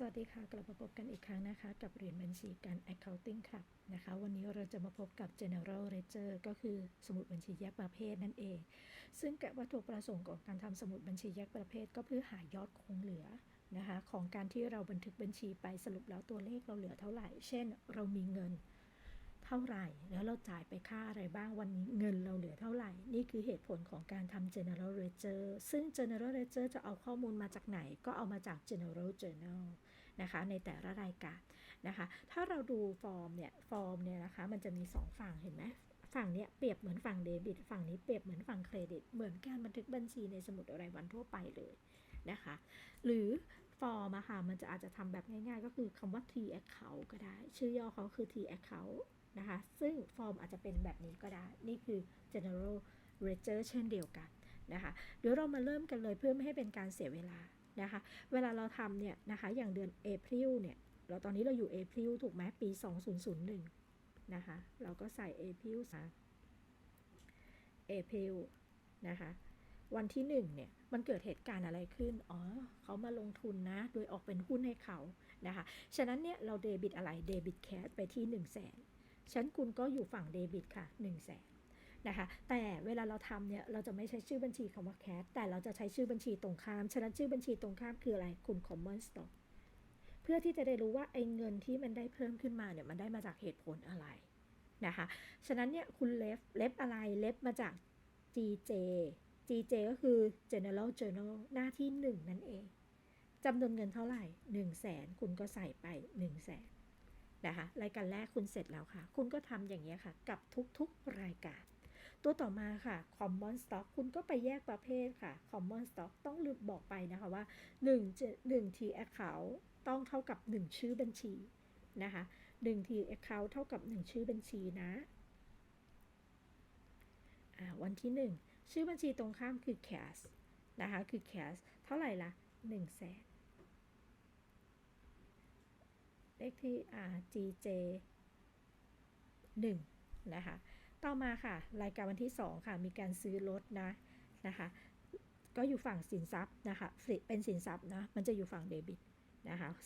สวัสดีค่ะ กลับมาพบกันอีกครั้งนะคะ กับเรียนบัญชีการ accounting ครับนะคะ วันนี้เราจะมาพบกับ general ledger ก็คือสมุดบัญชีแยกประเภทนั่นเอง ซึ่งกับวัตถุประสงค์ของการทำสมุดบัญชีแยกประเภท ก็เพื่อหายอดคงเหลือนะคะ ของการที่เราบันทึกบัญชีไปสรุปแล้วตัวเลขเราเหลือเท่าไหร่ เช่น เรามีเงินเท่าไหร่ แล้วเราจ่ายไปค่าอะไรบ้างวันนี้เงินเราเหลือเท่าไหร่ นี่คือเหตุผลของการทำ general ledger ซึ่ง general ledger จะเอาข้อมูลมาจากไหนก็เอามาจาก general journal นะคะในแต่ละรายการนะคะ ถ้าเราดูฟอร์มเนี่ยฟอร์มเนี่ยนะคะมันจะมี 2 ฝั่งเห็นไหมฝั่งเนี้ยเปรียบเหมือนฝั่งเดบิต ฝั่งนี้เปรียบเหมือนฝั่งเครดิต เหมือนการบันทึกบัญชีในสมุดรายวันทั่วไปเลยนะคะ หรือฟอร์มอะค่ะมันจะอาจจะทำแบบง่ายๆ ก็คือคำว่า T account ก็ได้ ชื่อย่อเขาคือ T account นะคะ ซึ่งฟอร์มอาจจะเป็นแบบนี้ก็ได้ นี่คือ general ledger เช่นเดียวกันนะคะ เดี๋ยวเรามาเริ่มกันเลยเพื่อไม่ให้เป็นการเสียเวลา นะคะ เวลาเราทำเนี่ยนะคะ อย่างเดือน April เนี่ย เราตอนนี้เราอยู่ April ถูกไหมปี 2001 นะคะ เราก็ใส่ April ซะ April นะคะ วันที่ 1 เนี่ยมันเกิดเหตุการณ์อะไรขึ้น อ๋อ เขามาลงทุนนะ โดยออกเป็นหุ้นให้เขานะคะ ฉะนั้นเนี่ยเราเดบิตอะไร เดบิตแคชไปที่ 1 0 0 0 0แสนฉันคุณก็อยู่ฝั่งเดบิตค่ะ 1 0 0 0 0แสน นะคะ แต่เวลาเราทำเนี่ยเราจะไม่ใช้ชื่อบัญชีคำว่าแคชแต่เราจะใช้ชื่อบัญชีตรงข้าม ฉะนั้นชื่อบัญชีตรงข้ามคืออะไรคุณ common stock เพื่อที่จะได้รู้ว่าไอ้เงินที่มันได้เพิ่มขึ้นมาเนี่ยมันได้มาจากเหตุผลอะไรนะคะ ฉะนั้นเนี่ยคุณเลฟเลฟอะไรเลฟมาจาก GJ GJ ก็คือ General Journal หน้าที่ 1 นั่นเองจำนวนเงินเท่าไหร่ 1 0 0 0 0แสนคุณก็ใส่ไป 1 0 0 0 0แสนนะคะรายการแรกคุณเสร็จแล้วค่ะ คุณก็ทำอย่างนี้ค่ะ กับทุกๆรายการ ตัวต่อมาค่ะ Common Stock คุณก็ไปแยกประเภทค่ะ Common Stock ต้องลืมบอกไปนะคะว่า1 1 T account ต้องเท่ากับ 1 ชื่อบัญชีนะคะ1 T account เท่ากับ 1 ชื่อบัญชีนะวันที่ 1 ชื่อบัญชีตรงข้ามคือ cash นะคะคือ cash เท่าไหร่ละ1 0 0 0 0แสนเลขที่ GJ 1 นะคะ ต่อมาค่ะ รายการวันที่ 2 ค่ะ มีการซื้อรถนะนะคะ ก็อยู่ฝั่งสินทรัพย์นะคะเป็นสินทรัพย์นะมันจะอยู่ฝั่งเดบิตนะคะ2001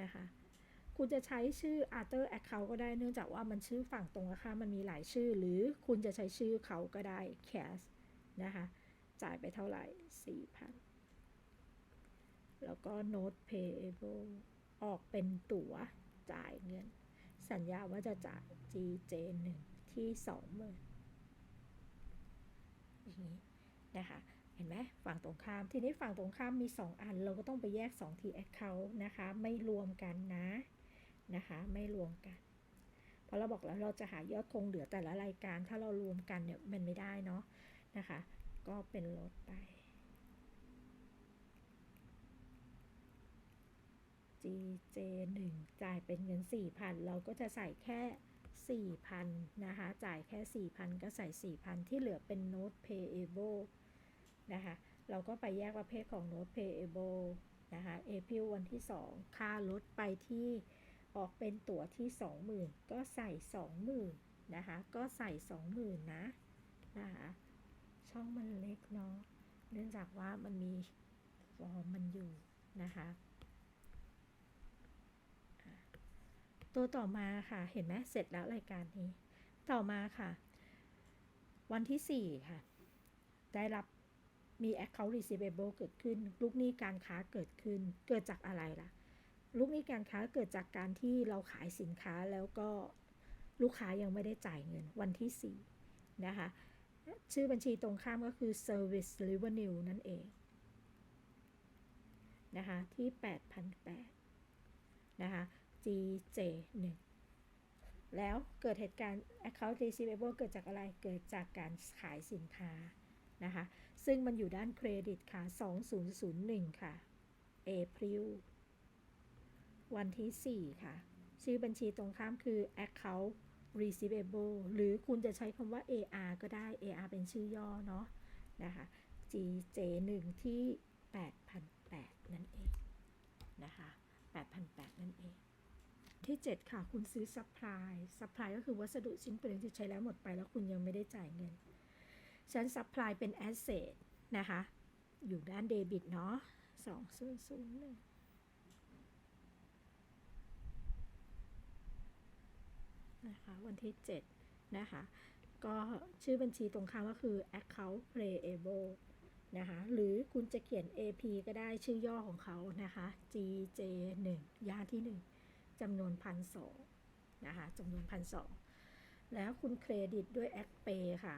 นะคะ คุณจะใช้ชื่อ Other Account ก็ได้ เนื่องจากว่ามันชื่อฝั่งตรงข้ามมันมีหลายชื่อ หรือคุณจะใช้ชื่อเขาก็ได้ Cash นะคะ จ่ายไปเท่าไหร่4,000 แล้วก็ Note Payable ออกเป็นตั๋วจ่ายเงิน สัญญาว่าจะจ่าย GJ1 ที่ 20,000อย่างนี้นะคะเห็นไหมฝั่งตรงข้าม ทีนี้ฝั่งตรงข้ามมี 2 อัน เราก็ต้องไปแยก 2 ที account นะคะ ไม่รวมกันนะนะคะ ไม่รวมกันเพราะเราบอกแล้วเราจะหายอดคงเหลือแต่ละรายการ ถ้าเรารวมกันเนี่ยมันไม่ได้เนาะนะคะ ก็เป็นลดไป GJ 1 จ่ายเป็นเงิน 4,000 เราก็จะใส่แค่ 4,000 นะคะ จ่ายแค่ 4,000 ก็ใส่ 4,000 ที่เหลือเป็น Note Payable นะคะ เราก็ไปแยกประเภทของ Note Payable นะคะ April วันที่ 2 ค่าลดไปที่ออกเป็นตั๋วที่ 20,000 ก็ใส่ 20,000 นะคะ ก็ใส่ 20,000 นะ นะคะ ช่องมันเล็กเนาะ เนื่องจากว่ามันมีฟอร์มมันอยู่นะคะ ตัวต่อมาค่ะ เห็นไหมเสร็จแล้วรายการนี้ ต่อมาค่ะ วันที่ 4 ค่ะ ได้รับมี account receivable เกิดขึ้น ลูกหนี้การค้าเกิดขึ้น เกิดจากอะไรล่ะ ลูกหนี้การค้าเกิดจากการที่เราขายสินค้าแล้วก็ลูกค้ายังไม่ได้จ่ายเงินวันที่ 4 นะคะ ชื่อบัญชีตรงข้ามก็คือ service revenue นั่นเอง นะคะ ที่ 8,800นะคะ GJ 1 แล้วเกิดเหตุการณ์ account receivable เกิดจากอะไร เกิดจากการขายสินค้านะคะ ซึ่งมันอยู่ด้านเครดิตค่ะ 2001 ค่ะ April วันที่ 4 ค่ะ ชื่อบัญชีตรงข้ามคือ account receivable หรือคุณจะใช้คำว่า AR ก็ได้ AR เป็นชื่อย่อเนาะนะคะ GJ 1 ที่ 8,800 นั่นเองนะคะ 8,800 นั่นเอง ที่ 7 ค่ะ คุณซื้อ supply supply ก็คือวัสดุชิ้นเปลืองที่ใช้แล้วหมดไปแล้วคุณยังไม่ได้จ่ายเงิน ฉัน supply เป็น asset นะคะ อยู่ด้านเดบิตเนาะสองศูนย์ศูนย์หนึ่งนะคะวันที่ 7 นะคะ ก็ชื่อบัญชีตรงข้ามก็คือ account payable นะคะ หรือคุณจะเขียน AP ก็ได้ชื่อย่อของเขานะคะ GJ 1 ย่าที่ 1 จำนวนพันสองนะคะจำนวนพันสองแล้วคุณเครดิตด้วย a c p a y ค่ะ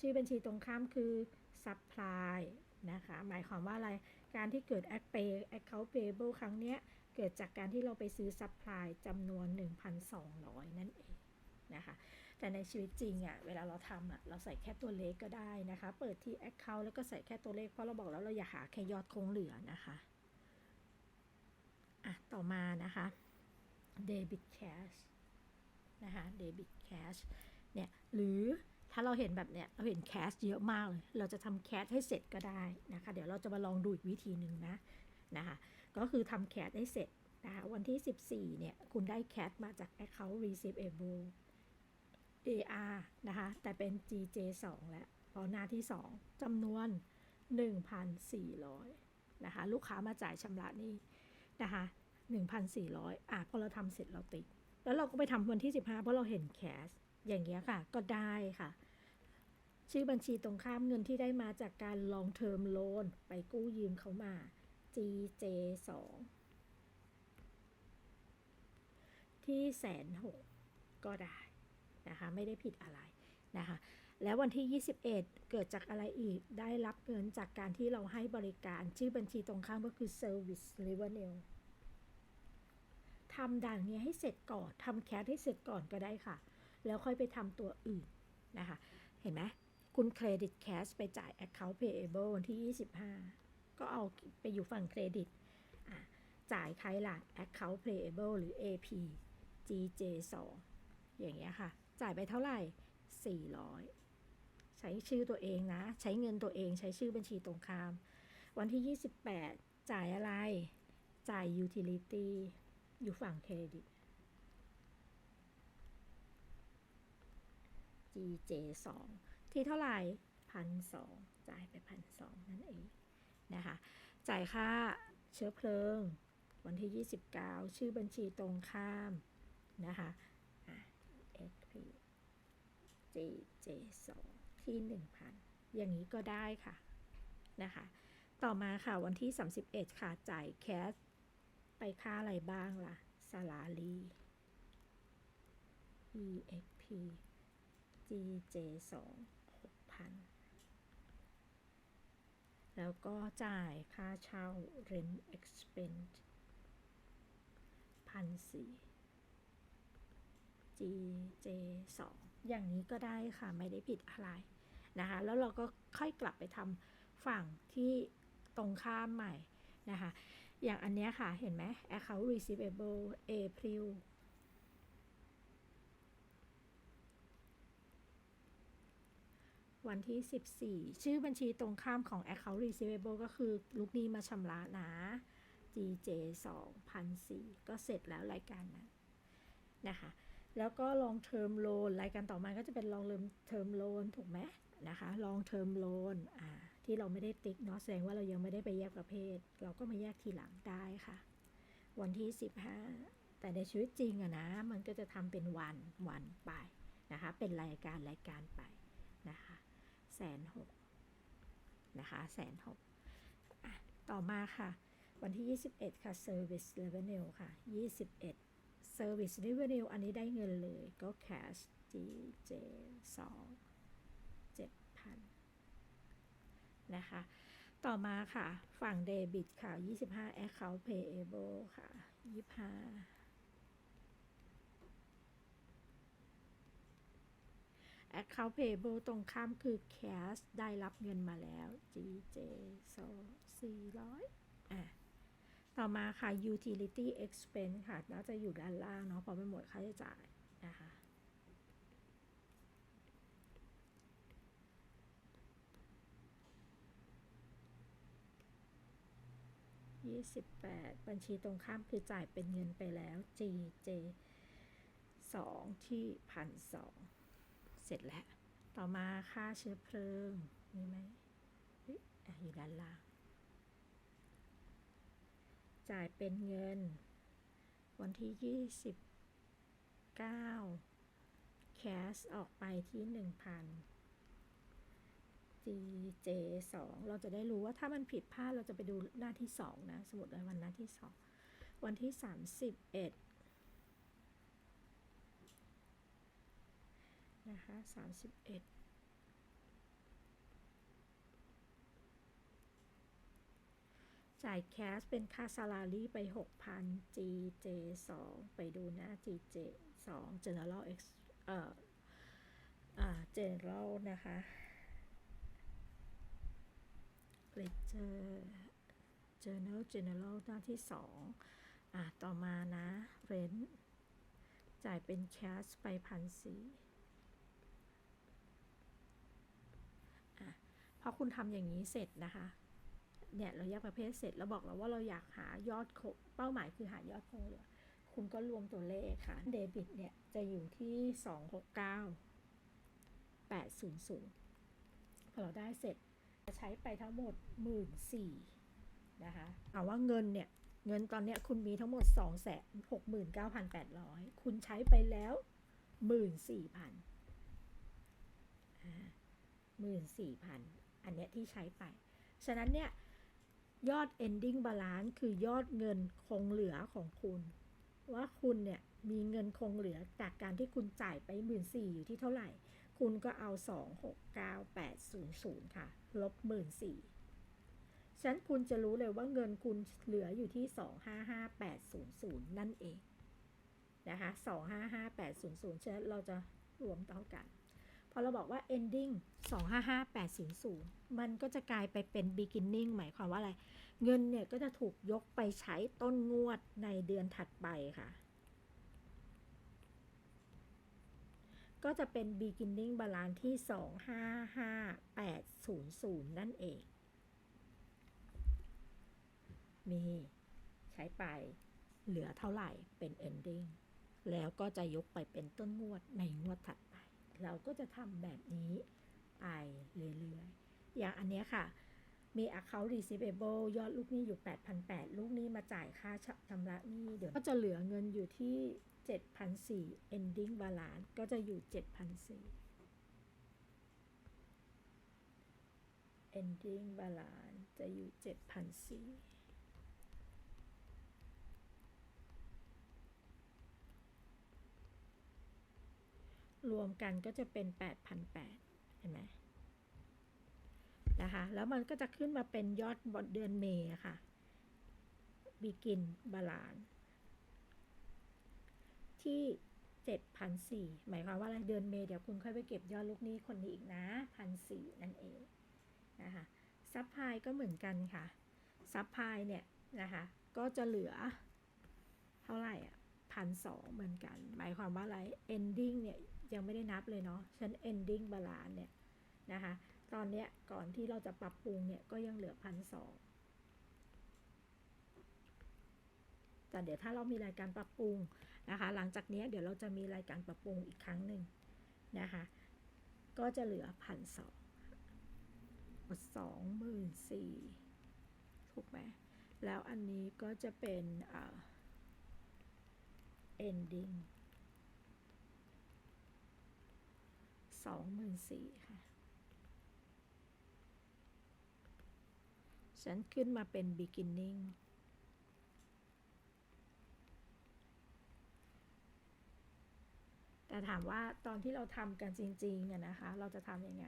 ชื่อบัญชีตรงข้ามคือ supply นะคะ หมายความว่าอะไร การที่เกิด a c pay account payable ครั้งเนี้ยเกิดจากการที่เราไปซื้อ supply จำนวน 1,200 นั่นเองนะคะ แต่ในชีวิตจริงอะ่ะเวลาเราทำอะ่ะเราใส่แค่ตัวเลขก็ได้นะคะ เปิดที่ account แล้วก็ใส่แค่ตัวเลขเพราะเราบอกแล้วเราอย่าหาแค่ยอดคงเหลือนะคะอะต่อมานะคะ debit cash นะคะ debit cash เนี่ยหรือถ้าเราเห็นแบบเนี้ยเราเห็นแคชเยอะมากเลย เราจะทำแคชให้เสร็จก็ได้นะคะ เดี๋ยวเราจะมาลองดูอีกวิธีหนึ่งนะนะคะก็คือทำแคชให้เสร็จนะคะวันที่ 14เนี่ยคุณได้แคชมาจาก account receivable AR นะคะ แต่เป็น GJ 2 แล้วพอหน้าที่ 2จำนวน 1,400 นะคะ ลูกค้ามาจ่ายชำระนี้นะคะ 1,400 อะ พอเราทำเสร็จเราติด แล้วเราก็ไปทำวันที่ 15 เพราะเราเห็นแคชอย่างเงี้ยค่ะ ก็ได้ค่ะ ชื่อบัญชีตรงข้ามเงินที่ได้มาจากการ long term loan ไปกู้ยืมเขามา GJ 2 ที่แสนหกก็ได้ นะคะไม่ได้ผิดอะไรนะคะแล้ววันที่ 21 เกิดจากอะไรอีกได้รับเงินจากการที่เราให้บริการชื่อบัญชีตรงข้ามก็คือ service revenue ทำด่านนี้ให้เสร็จก่อนทำแคสให้เสร็จก่อนก็ได้ค่ะ แล้วค่อยไปทำตัวอื่นนะคะ เห็นไหมคุณเครดิตแคสไปจ่าย Account Payable วันที่ 25 ก็เอาไปอยู่ฝั่งเครดิต จ่ายใครล่ะ Account Payable หรือ AP GJ 2 อย่างเงี้ยค่ะ จ่ายไปเท่าไหร่ 400 ใช้ชื่อตัวเองนะ ใช้เงินตัวเองใช้ชื่อบัญชีตรงข้าม วันที่ 28 จ่ายอะไร จ่าย Utility อยู่ฝั่งเครดิต GJ 2ที่เท่าไหร่พันสองจ่ายไปพันสองนั่นเองนะคะ จ่ายค่าเชื้อเพลิง วันที่ 29 ชื่อบัญชีตรงข้ามนะคะ JJ2 ที่ 1,000 อย่างนี้ก็ได้ค่ะนะคะ ต่อมาค่ะวันที่ 31 ค่ะ จ่ายแคสไปค่าอะไรบ้างล่ะซาลารี EXP GJ2 6,000 แล้วก็จ่ายค่าเช่า Rent Expense นสี่ G J 2อย่างนี้ก็ได้ค่ะ ไม่ได้ผิดอะไรนะคะ แล้วเราก็ค่อยกลับไปทำฝั่งที่ตรงข้ามใหม่นะคะ อย่างอันนี้ค่ะ เห็นไหม account receivable April วันที่ 14 ชื่อบัญชีตรงข้ามของ account receivable ก็คือลูกนี้มาชำระนะ GJ 2 0 0 4ก็เสร็จแล้วรายการนะนะคะ แล้วก็ long term loan รายการต่อมาก็จะเป็น long term loan ถูกไหมนะคะ long term loan อ่าที่เราไม่ได้ติ๊กเนาะแสดงว่าเรายังไม่ได้ไปแยกประเภท เราก็มาแยกทีหลังได้ค่ะ วันที่ 15 แต่ในชีวิตจริงอะนะ มันก็จะทำเป็นวันวันไปนะคะ เป็นรายการรายการไปนะคะแสนหกนะคะแสนหกต่อมาค่ะ วันที่ 21 ค่ะ service revenue ค่ะ 21 service revenue อันนี้ได้เงินเลยก็ cash GJ 2 7,000 นะคะ ต่อมาค่ะ ฝั่งเดบิตค่ะ 25 account payable ค่ะ 25 account payable ตรงข้ามคือ cash ได้รับเงินมาแล้ว GJ 2 400 อะ ต่อมาค่ะ utility expense ค่ะน่าจะอยู่ด้านล่างเนาะเพราะเป็นหมวดค่าใช้จ่ายนะคะ25ที่สิบแปดบัญชีตรงข้ามคือจ่ายเป็นเงินไปแล้ว G J สองที่พันสองเสร็จแล้ว ต่อมาค่าเชื้อเพลิง มีไหมเฮ้ยอะอยู่ด้านล่าง จ่ายเป็นเงิน วันที่ 29 แคสออกไปที่ 1,000 DJ 2 เราจะได้รู้ว่าถ้ามันผิดพลาดเราจะไปดูหน้าที่ 2 นะ สมมติว่วันหน้าที่ 2 วันที่ 31 นะคะ 31 จ่ายแคสเป็นค่าซาลารีไป 6,000 GJ 2ไปดูหน้า GJ 2 General X เอ่ออ่า General นะคะ Ledger Journal General หน้าที่ 2 อะต่อมานะ Rent จ่ายเป็นแคสไปพันสี่อะพอคุณทำอย่างนี้เสร็จนะคะ เนี่ยเราแยกประเภทเสร็จแล้วบอกเราว่าเราอยากหายอดคงเป้าหมายคือหายอดคงเหลือ คุณก็รวมตัวเลขค่ะ เดบิตเนี่ยจะอยู่ที่269 800พอเราได้เสร็จจะใช้ไปทั้งหมด1 4ื่นนะคะเอาว่าเงินเนี่ยเงินตอนเนี้ยคุณมีทั้งหมด 2 6 9 8 0 0 คุณใช้ไปแล้ว 14,000อ่า14,000 อันเนี้ยที่ใช้ไป ฉะนั้นเนี่ย ยอด ending balance คือยอดเงินคงเหลือของคุณ ว่าคุณเนี่ยมีเงินคงเหลือจากการที่คุณจ่ายไป1 4ื่นสี่อยู่ที่เท่าไหร่ คุณก็เอา269800ค่ะ ลบ1 4ื่นฉะนั้นคุณจะรู้เลยว่าเงินคุณเหลืออยู่ที่255800นั่นเองนะคะ255800ฉะนั้นเราจะรวมเท่ากันพอเราบอกว่า ending 255800 มันก็จะกลายไปเป็น beginning หมายความว่าอะไร เงินเนี่ยก็จะถูกยกไปใช้ต้นงวดในเดือนถัดไปค่ะ ก็จะเป็น beginning balance ที่ 255800 นั่นเอง มีใช้ไปเหลือเท่าไหร่เป็น ending แล้วก็จะยกไปเป็นต้นงวดในงวดถัดไป เราก็จะทำแบบนี้ไปเรื่อยๆ อย่างอันเนี้ยค่ะ มี account receivable ยอดลูกหนี้อยู่ 8,800 ลูกหนี้มาจ่ายค่าชำระหนี้เดี๋ยวก็จะเหลือเงินอยู่ที่ 7,400 ending balance ก็จะอยู่ 7,400 ending balance จะอยู่ 7,400รวมกันก็จะเป็น 8,800 เห็นไหม นะคะ แล้วมันก็จะขึ้นมาเป็นยอดบเดือนเมย์ค่ะ begin balance ที่ 7,400หมายความว่าอะไรเดือนเมย์เดี๋ยวคุณค่อยไปเก็บยอดลูกหนี้คนนี้อีกนะ1,400นั่นเองนะคะซับพายก็เหมือนกันค่ะซับพายเนี่ยนะคะก็จะเหลือเท่าไหร่อะพันสองเหมือนกัน หมายความว่าอะไร ending เนี่ยยังไม่ได้นับเลยเนาะฉัน ending balance เนี่ยนะคะ ตอนเนี้ยก่อนที่เราจะปรับปรุงเนี่ยก็ยังเหลือพันสองแต่เดี๋ยวถ้าเรามีรายการปรับปรุงนะคะ หลังจากนี้เดี๋ยวเราจะมีรายการปรับปรุงอีกครั้งหนึ่งนะคะ ก็จะเหลือพันสองสองหมื่นสี่ถูกไหมแล้วอันนี้ก็จะเป็นเอ่า ending สองหมื่นสี่ค่ะ ฉันขึ้นมาเป็น beginning แต่ถามว่าตอนที่เราทำกันจริงๆอะนะคะ เราจะทำยังไง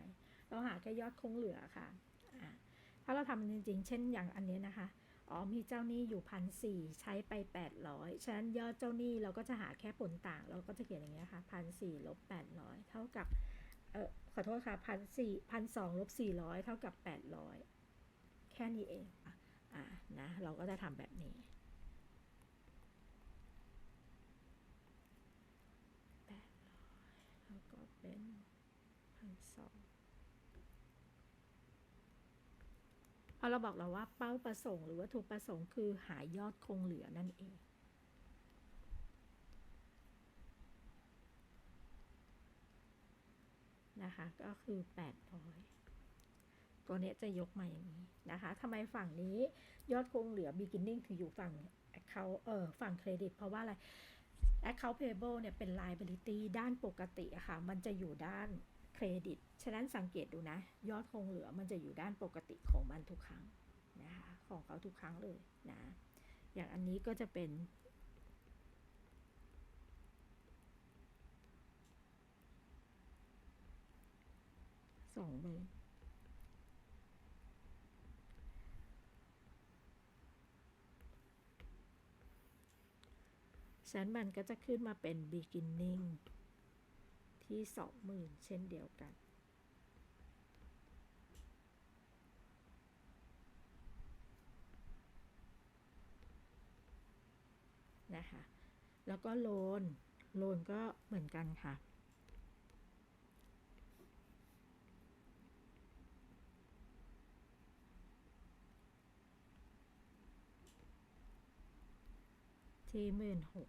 เราหาแค่ยอดคงเหลือค่ะะถ้าเราทำจริงๆ เช่นอย่างอันนี้นะคะ อ๋อมีเจ้าหนี้อยู่พันสี่ใช้ไปแปดร้อยฉะนั้นยอดเจ้าหนี้เราก็จะหาแค่ผลต่าง เราก็จะเขียนอย่างเงี้ยค่ะพันสี่ลบแปดร้อยเท่ากับ เออขอโทษค่ะพันสี่พันสองลบสี่ร้อยเท่ากับแปดร้อย แค่นี้เองอ่านะเราก็จะทำแบบนี้ แปดร้อยแล้วก็เป็นพันสองพอาเราบอกแล้วว่าเป้าประสงค์หรือวัตถุประสงค์คือหายอดคงเหลือนั่นเองนะคะก็คือ 800 ตัวนี้จะยกมาอย่างนี้นะคะทำไมฝั่งนี้ยอดคงเหลือ beginning ถึงอยู่ฝั่ง account เออฝั่งเครดิต เพราะว่าอะไร account payable เนี่ยเป็น liability ด้านปกติอะค่ะ มันจะอยู่ด้านเครดิต ฉะนั้นสังเกตดูนะ ยอดคงเหลือมันจะอยู่ด้านปกติของมันทุกครั้งนะคะของเขาทุกครั้งเลยนะ อย่างอันนี้ก็จะเป็นสองหมื่น ชั้นมันก็จะขึ้นมาเป็น beginning ที่สองหมื่นเช่นเดียวกัน นะคะ แล้วก็โลน โลนก็เหมือนกันค่ะที่หมื่นหก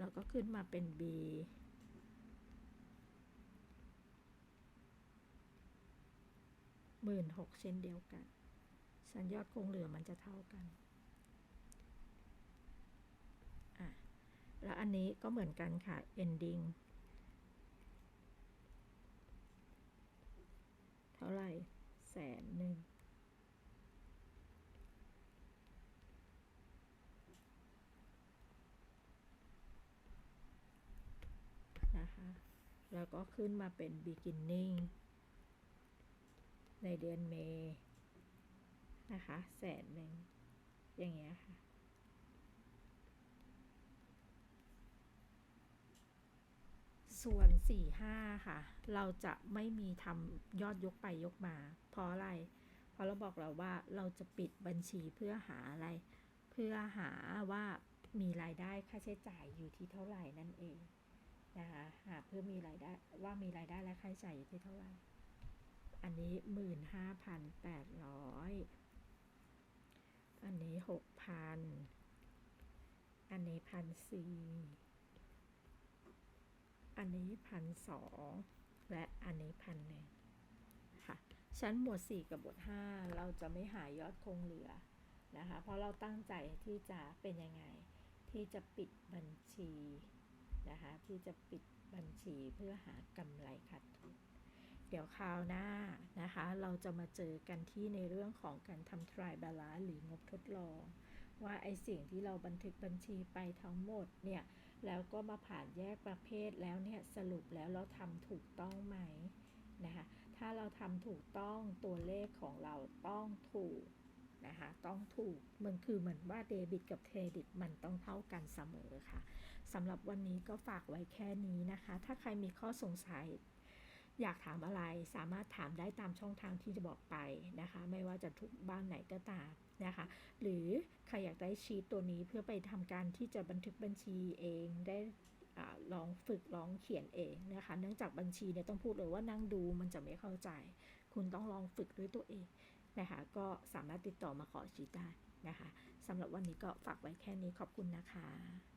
แล้วก็ขึ้นมาเป็น B หมื่นหกเช่นเดียวกัน สัญยอดคงเหลือมันจะเท่ากันอะแล้วอันนี้ก็เหมือนกันค่ะ ending เท่าไหร่แสนหนึ่ง นะคะ แล้วก็ขึ้นมาเป็น beginning ในเดือนเมษนะคะแสนหนึ่งอย่างเงี้ยค่ะ ส่วน 4 5 ค่ะ เราจะไม่มีทำยอดยกไปยกมา เพราะอะไร เพราะเราบอกเราว่าเราจะปิดบัญชีเพื่อหาอะไร เพื่อหาว่ามีรายได้ค่าใช้จ่ายอยู่ที่เท่าไหร่นั่นเอง นะคะหาเพื่อมีรายได้ว่ามีรายได้และค่าใช้จ่ายอยู่ที่เท่าไหร่ อันนี้หมื่นห้าพันแปดร้อยอันนี้หกพันอันนี้พันสี่อันนี้พันสองและอันนี้พันหนึ่งค่ะชั้นหมวด 4 กับหมวด 5 เราจะไม่หายอดคงเหลือนะคะ เพราะเราตั้งใจที่จะเป็นยังไง ที่จะปิดบัญชี นะคะที่จะปิดบัญชีเพื่อหากำไรขาดทุนเดี๋ยวคราวหน้านะคะ เราจะมาเจอกันที่ในเรื่องของการทำ try balance หรืองบทดลอง ว่าไอสิ่งที่เราบันทึกบัญชีไปทั้งหมดเนี่ย แล้วก็มาผ่านแยกประเภทแล้วเนี่ยสรุปแล้วเราทำถูกต้องไหมนะคะถ้าเราทำถูกต้องตัวเลขของเราต้องถูก นะคะต้องถูกมันคือเหมือนว่าเดบิตกับเครดิตมันต้องเท่ากันเสมอค่ะสำหรับวันนี้ก็ฝากไว้แค่นี้นะคะ ถ้าใครมีข้อสงสัยอยากถามอะไรสามารถถามได้ตามช่องทางที่จะบอกไปนะคะ ไม่ว่าจะทุกบ้านไหนก็ตามนะคะ หรือใครอยากได้ชีตตัวนี้เพื่อไปทำการที่จะบันทึกบัญชีเองได้อลองฝึกลองเขียนเองนะคะ เนื่องจากบัญชีเนี่ยต้องพูดเลยว่านั่งดูมันจะไม่เข้าใจ คุณต้องลองฝึกด้วยตัวเอง นะคะ ก็สามารถติดต่อมาขอชีตได้นะคะสำหรับวันนี้ก็ฝากไว้แค่นี้ขอบคุณนะคะ